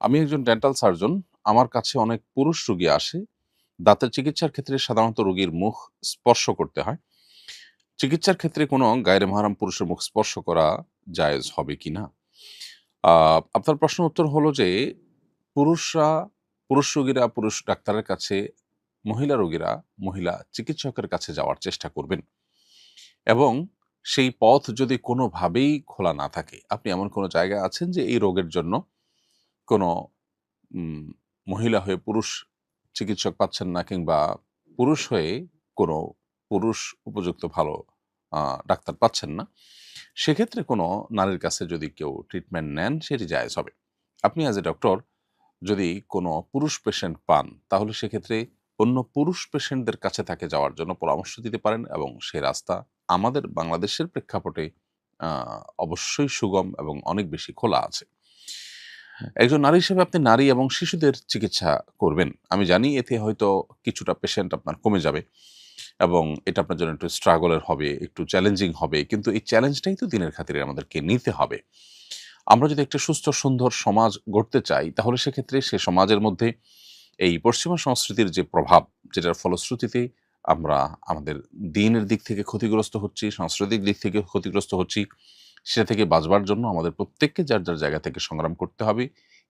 আমি একজন dental surgeon আমার কাছে অনেক পুরুষ রোগী আসে। দাঁতের চিকিৎসার ক্ষেত্রে সাধারণত রোগীর মুখ স্পর্শ করতে হয়। চিকিৎসার ক্ষেত্রে কোনো গায়ের মহারাম পুরুষের মুখ স্পর্শ করা জায়েজ হবে কি না? আপনার প্রশ্ন উত্তর হলো যে, পুরুষরা, পুরুষ রোগীরা, পুরুষ ডাক্তারের কাছে, মহিলা রোগীরা, মহিলা চিকিৎসকের কাছে যাওয়ার চেষ্টা করবেন। এবং সেই পথ যদি কোনোভাবেই খোলা না থাকে, আপনি এমন কোনো জায়গায় আছেন যে এই রোগের জন্য কোনো মহিলা হয়ে পুরুষ চিকিৎসক পাচ্ছেন না কিংবা পুরুষ হয়ে কোনো পুরুষ উপযুক্ত ভালো ডাক্তার পাচ্ছেন না, সেক্ষেত্রে কোনো নারীর কাছে যদি কেউ ট্রিটমেন্ট নেন, সেটি জায়েজ হবে। আপনি অ্যাজ এ ডক্টর যদি কোনো পুরুষ পেশেন্ট পান, তাহলে সেক্ষেত্রে অন্য পুরুষ পেশেন্টদের কাছে তাকে যাওয়ার জন্য পরামর্শ দিতে পারেন এবং সে রাস্তা আমাদের বাংলাদেশের প্রেক্ষাপটে অবশ্যই সুগম এবং অনেক বেশি খোলা আছে। একজন নারী হিসেবে আপনি নারী এবং শিশুদের চিকিৎসা করবেন। আমি জানি এতে হয়তো কিছুটা পেশেন্ট আপনার কমে যাবে এবং এটা আপনার জন্য একটু স্ট্রাগলের হবে, একটু চ্যালেঞ্জিং হবে। কিন্তু এই চ্যালেঞ্জটাই তো দিনের খাতিরে আমাদেরকে নিতে হবে। আমরা যদি একটা সুস্থ, সুন্দর সমাজ গড়তে চাই, তাহলে সেক্ষেত্রে সে সমাজের মধ্যে এই পশ্চিমা সংস্কৃতির যে প্রভাব, যেটার ফলশ্রুতিতে আমরা আমাদের দিনের দিক থেকে ক্ষতিগ্রস্ত হচ্ছি, সাংস্কৃতিক দিক থেকে ক্ষতিগ্রস্ত হচ্ছি সেটা থেকে বাঁচবার জন্য আমাদের প্রত্যেককে যার যার জায়গা থেকে সংগ্রাম করতে হবে।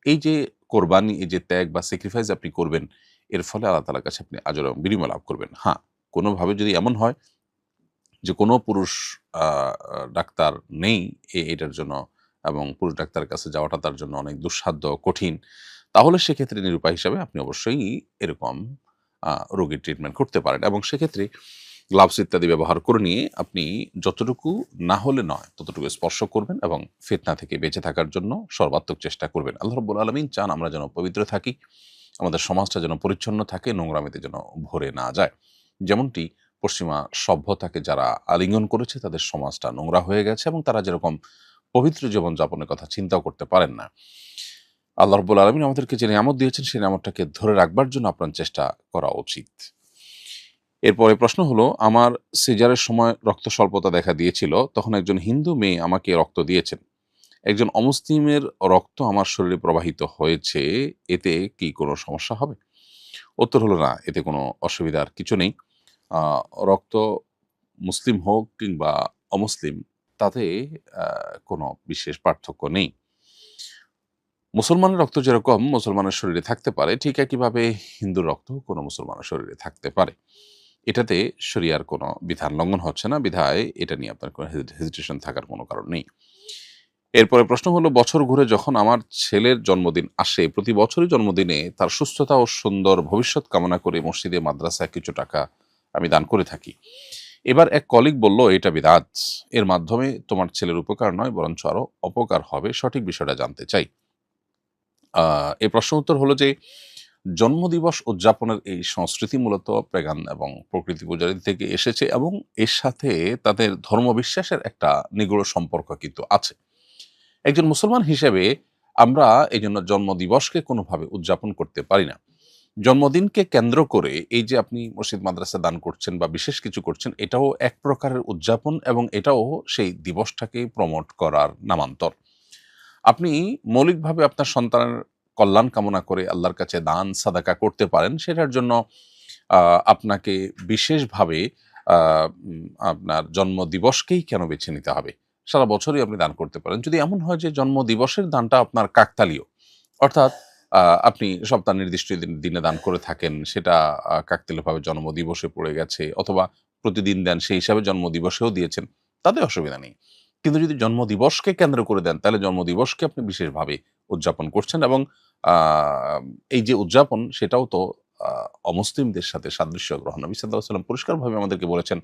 এই যে কোরবানি, এই যে ত্যাগ বা স্যাক্রিফাইস আপনি করবেন, এর ফলে আল্লাহ তালার কাছে আপনি আজর বিনিময় লাভ করবেন। হ্যাঁ কোনোভাবে যদি এমন হয় যে কোনো পুরুষ ডাক্তার নেই এটার জন্য এবং পুরুষ ডাক্তারের কাছে যাওয়াটা তার জন্য অনেক দুঃসাধ্য, কঠিন, তাহলে সেক্ষেত্রে নিরুপায় হিসাবে আপনি অবশ্যই এরকম রোগীর ট্রিটমেন্ট করতে পারেন এবং সেক্ষেত্রে গ্লাভস ইত্যাদি ব্যবহার করে নিয়ে আপনি যতটুকু না হলে নয়, ততটুকু স্পর্শ করবেন এবং ফিতনা থেকে বেঁচে থাকার জন্য সর্বাত্মক চেষ্টা করবেন। আল্লাহ রব্বুল আলমিন চান আমরা যেন পবিত্র থাকি, আমাদের সমাজটা যেন পরিচ্ছন্ন থাকে, নোংরামিতে যেন ভরে না যায়। যেমনটি পশ্চিমা সভ্যতাকে যারা আলিঙ্গন করেছে, তাদের সমাজটা নোংরা হয়ে গেছে এবং তারা যেরকম পবিত্র জীবন যাপনের কথা চিন্তাও করতে পারেন না। আল্লাহ রব্বুল আলমিন আমাদেরকে যে নিয়ামত দিয়েছেন, সেই নিয়ামতটাকে ধরে রাখবার জন্য আপনার চেষ্টা করা উচিত। এরপরে প্রশ্ন হলো, আমার সিজারের সময় রক্ত স্বল্পতা দেখা দিয়েছিল, তখন একজন হিন্দু মেয়ে আমাকে রক্ত দিয়েছেন। একজন অমুসলিমের রক্ত আমার শরীরে প্রবাহিত হয়েছে, এতে কি কোনো সমস্যা হবে? উত্তর হলো, না, এতে কোনো অসুবিধার কিছু নেই। রক্ত মুসলিম হোক কিংবা অমুসলিম, তাতে কোনো বিশেষ পার্থক্য নেই। মুসলমানের রক্ত যেরকম, মুসলমানের শরীরে থাকতে পারে, ঠিক একইভাবে হিন্দুর রক্ত কোনো মুসলমানের শরীরে থাকতে পারে। এটাতে শরিয়ার কোনো বিধান লঙ্ঘন হচ্ছে না, বিধায় এটা নিয়ে আপনার কোনো হেজিটেশন থাকার কোনো কারণ নেই। এরপরে প্রশ্ন হলো, বছর ঘুরে যখন আমার ছেলের জন্মদিন আসে, প্রতি বছরই জন্মদিনে তার সুস্থতা ও সুন্দর ভবিষ্যৎ কামনা করে মসজিদে, মাদ্রাসায় কিছু টাকা আমি দান করে থাকি। এবার এক কলিগ বলল, এটা বিদাত। এর মাধ্যমে তোমার ছেলের উপকার নয়, বরঞ্চ আরও অপকার হবে। সঠিক বিষয়টা জানতে চাই। এই প্রশ্ন উত্তর হলো যে জন্মদিবস উদযাপনের এই সংস্কৃতি মূলত প্রেগান এবং প্রকৃতি পূজারী থেকে এসেছে এবং এর সাথে তাদের ধর্মবিশ্বাসের একটা নিগুড় সম্পর্ক কিন্তু আছে। একজন মুসলমান হিসেবে আমরা এই জন্য জন্মদিবসকে কোনোভাবে উদযাপন করতে পারি না। জন্মদিনকে কেন্দ্র করে এই যে আপনি মসজিদ, মাদ্রাসা দান করছেন বা বিশেষ কিছু করছেন, এটাও এক প্রকারের উদযাপন এবং এটাও সেই দিবসটাকে প্রমোট করার নামান্তর। আপনি মৌলিকভাবে আপনার সন্তানের কল্যাণ কামনা করে আল্লাহর কাছে দান, সাদাকা করতে পারেন, সেটার জন্য আপনাকে বিশেষভাবে আপনার জন্ম দিবসকেই কেন বেছে নিতে হবে? সারা বছরই আপনি দান করতে পারেন। যদি এমন হয় যে জন্ম দিবসের দানটা আপনার কাকতালীয়, অর্থাৎ আপনি সপ্তাহ নির্দিষ্ট দিন- দিনে করে থাকেন, সেটা কাকতালীয়ভাবে জন্মদিবসে পড়ে গেছে, অথবা প্রতিদিন দেন, সেই হিসাবে জন্ম দিবসেও দিয়েছেন, তাতে অসুবিধা নেই। কিন্তু যদি জন্ম দিবসকে কেন্দ্র করে দেন, তাহলে জন্ম দিবসকে আপনি বিশেষভাবে উদযাপন করছেন এবং এই যে উদযাপন, সেটাও তো অমুসলিমদের সাথে সাদৃশ্য গ্রহণ। নবী সাল্লাহ সাল্লাম পরিষ্কারভাবে আমাদেরকে বলেছেন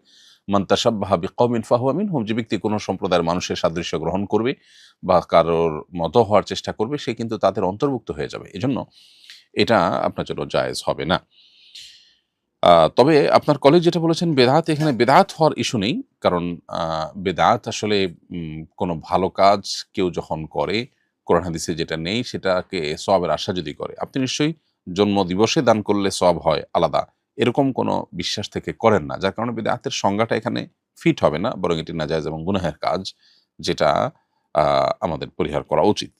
মন্তাসাব্বাহা বিকমিন ফাহুয়া মিনহুম যে ব্যক্তি কোনো সম্প্রদায়ের মানুষের সাদৃশ্য গ্রহণ করবে বা কারোর মতো হওয়ার চেষ্টা করবে, সে কিন্তু তাদের অন্তর্ভুক্ত হয়ে যাবে। এজন্য এটা আপনার জন্য জায়েজ হবে না। তবে আপনার কলেজ যেটা বলেছেন, বেদাত, এখানে বেদাত হওয়ার ইস্যু নেই। কারণ বেদাত আসলে কোনো ভালো কাজ কেউ যখন করে কোরআন হাদিসে যেটা নেই সেটাকে সবের আশা যদি করে, আপনি নিশ্চয়ই জন্ম দিবসে দান করলে সব হয় আলাদা। এরকম কোনো বিশ্বাস থেকে করেন না, যার কারণে বেদাতের সংজ্ঞাটা এখানে ফিট হবে না, বরং এটি নাজায়জ এবং গুনাহের কাজ, যেটা আমাদের পরিহার করা উচিত।